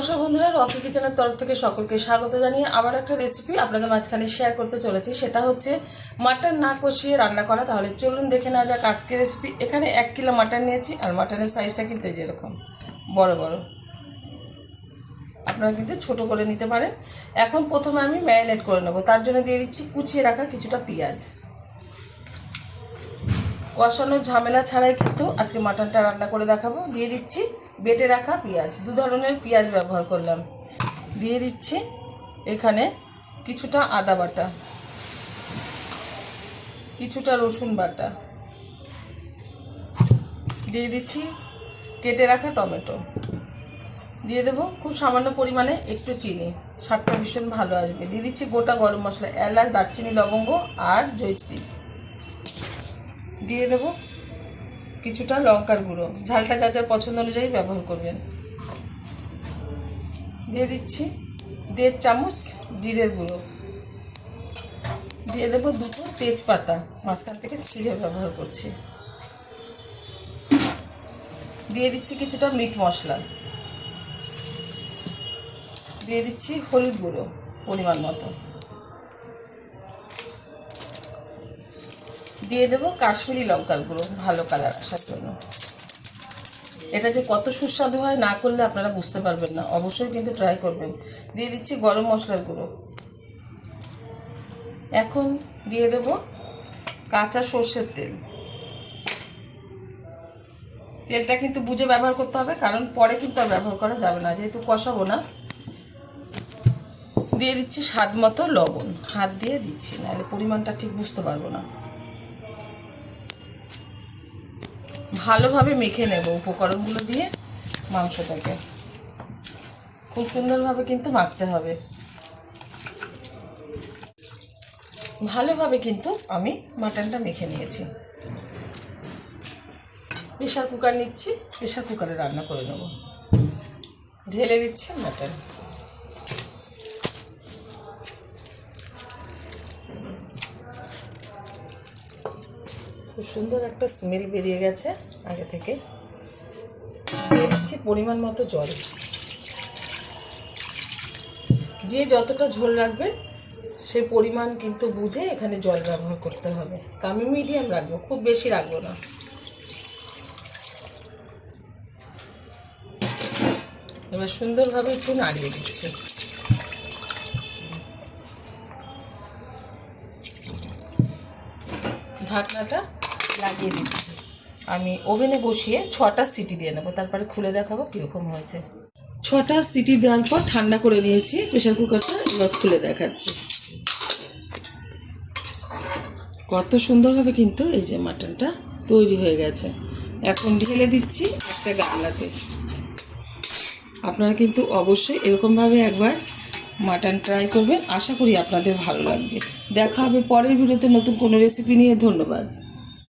নমস্কার বন্ধুরা, রকি কিচেনের তরফ থেকে সকলকে স্বাগত জানিয়ে আবার একটা রেসিপি আপনাদের মাঝখানে শেয়ার করতে চলেছি। সেটা হচ্ছে মাটন না কষিয়ে রান্না করা। তাহলে চলুন দেখে নেওয়া যাক আজকের রেসিপি এখানে এক কিলো মাটন নিয়েছি আর মাটনের সাইজটা কিন্তু যেরকম বড় বড়। আপনারা কিন্তু ছোট করে নিতে পারেন। এখন প্রথমে আমি ম্যারিনেট করে নেব। তার জন্য দিয়ে দিচ্ছি কুচিয়ে রাখা কিছুটা পেঁয়াজ। কষানোর ঝামেলা ছাড়াই কিন্তু আজকে মাটনটা রান্না করে দেখাবো। দিয়ে দিচ্ছি বেটে রাখা পেঁয়াজ। দু ধরনের পেঁয়াজ ব্যবহার করলাম। দিয়ে দিচ্ছি এখানে কিছুটা আদা বাটা। কিছুটা রসুন বাটা। দিয়ে দিচ্ছি কেটে রাখা টমেটো। দিয়ে দেবো খুব সামান্য পরিমাণে একটু চিনি। স্বাদটা ভীষণ ভালো আসবে। দিয়ে দিচ্ছি গোটা গরম মশলা, এলাচ, দারচিনি, লবঙ্গ আর জৈত্রী দিয়ে দেবো কিছুটা লঙ্কার গুঁড়ো। ঝালটা যা যার পছন্দ অনুযায়ী ব্যবহার করবেন। দিয়ে দিচ্ছি দেড় চামচ জিরের গুঁড়ো। দিয়ে দেবো দুটো তেজপাতা। মাঝখান থেকে ছিঁড়ে ব্যবহার করছি। দিয়ে দিচ্ছি কিছুটা মিট মশলা। দিয়ে দিচ্ছি হলুদ গুঁড়ো পরিমাণ মতো। দিয়ে দেবো কাশ্মীরি লঙ্কার গুঁড়ো, ভালো কালার আসার জন্য। এটা যে কত সুস্বাদু হয় না করলে আপনারা বুঝতে পারবেন না। অবশ্যই কিন্তু ট্রাই করবেন। দিয়ে দিচ্ছি গরম মশলার গুঁড়ো। এখন দিয়ে দেব কাঁচা সর্ষের তেল। তেলটা কিন্তু বুঝে ব্যবহার করতে হবে, কারণ পরে কিন্তু আর ব্যবহার করা যাবে না, যেহেতু কষাবো না। দিয়ে দিচ্ছি স্বাদ মতো লবণ। হাত দিয়ে দিচ্ছি, নাহলে পরিমাণটা ঠিক বুঝতে পারব না। ভালোভাবে মেখে নেব উপকরণগুলো দিয়ে মাংসটাকে। খুব সুন্দরভাবে কিন্তু মাখতে হবে। ভালোভাবে কিন্তু আমি মাটনটা মেখে নিয়েছি। প্রেশার কুকার নিচ্ছি প্রেশার কুকারে রান্না করে নেব। ঢেলে দিচ্ছি মাটন। খুব সুন্দর একটা স্মেল বেরিয়ে গেছে আগে থেকে। দিচ্ছি পরিমাণ মতো জল। যে যতটা ঝোল রাখবে সেই পরিমাণ কিন্তু বুঝে এখানে জল ব্যবহার করতে হবে। তা আমি মিডিয়াম রাখব, খুব বেশি রাখব না। এবার সুন্দরভাবে একটু নাড়িয়ে দিচ্ছি। ঢাকনাটা লাগিয়ে দিচ্ছি। আমি ওভেনে বসিয়ে ছটা সিটি দিয়ে নেব, তারপরে খুলে দেখাবো কীরকম হয়েছে। ছটা সিটি দেওয়ার পর ঠান্ডা করে নিয়েছি, প্রেশার কুকারটা এবার খুলে দেখাচ্ছি। কত সুন্দরভাবে কিন্তু এই যে মাটনটা তৈরি হয়ে গেছে। এখন ঢেলে দিচ্ছি একটা গামলাতে। আপনারা কিন্তু অবশ্যই এরকমভাবে একবার মাটন ট্রাই করবেন, আশা করি আপনাদের ভালো লাগবে। দেখা হবে পরের ভিডিওতে নতুন কোনো রেসিপি নিয়ে, ধন্যবাদ।